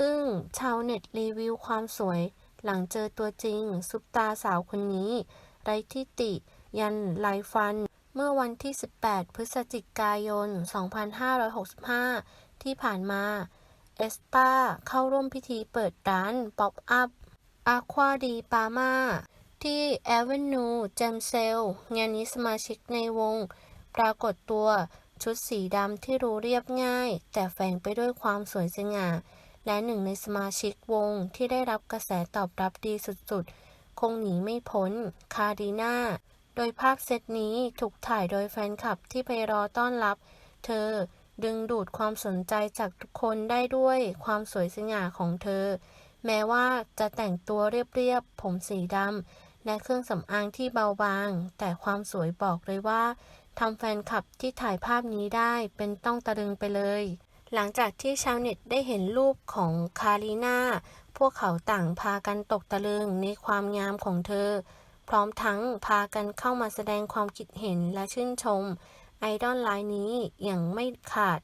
อึ้ง ชาวเน็ตรีวิวความสวย หลังเจอตัวจริง ซุปตาสาวคนนี้ ไรที่ติ ยันลายฟัน เมื่อวันที่ 18 พฤศจิกายน 2565 ที่ผ่านมา เอสตาเข้าร่วมพิธีเปิดร้านป๊อปอัพอาควาดีปาม่าที่ Avenue g e m s e l งานนี้สมาชิกในวง ปรากฏตัวชุดสีดำที่รู้เรียบง่าย แต่แฝงไปด้วยความสวยสง่า และหนึ่งในสมาชิกวงที่ได้รับกระแสตอบรับดีสุดๆ คงหนีไม่พ้น คาดีนาโดยภาพเซตนี้ถูกถ่ายโดยแฟนคลับที่ไปรอต้อนรับ เธอดึงดูดความสนใจจากทุกคนได้ด้วยความสวยสง่าของเธอ แม้ว่าจะแต่งตัวเรียบๆ ผมสีดำ และเครื่องสำอางที่เบาบาง แต่ความสวยบอกเลยว่าทำแฟนคลับที่ถ่ายภาพนี้ได้เป็นต้องตะลึงไปเลย หลังจากที่ชาวเน็ตได้เห็นรูปของคารีนาพวกเขาต่างพากันตกตะลึงในความงามของเธอ พร้อมทั้งพากันเข้ามาแสดงความคิดเห็นและชื่นชม ไอดอลรายนี้อย่างไม่ขาด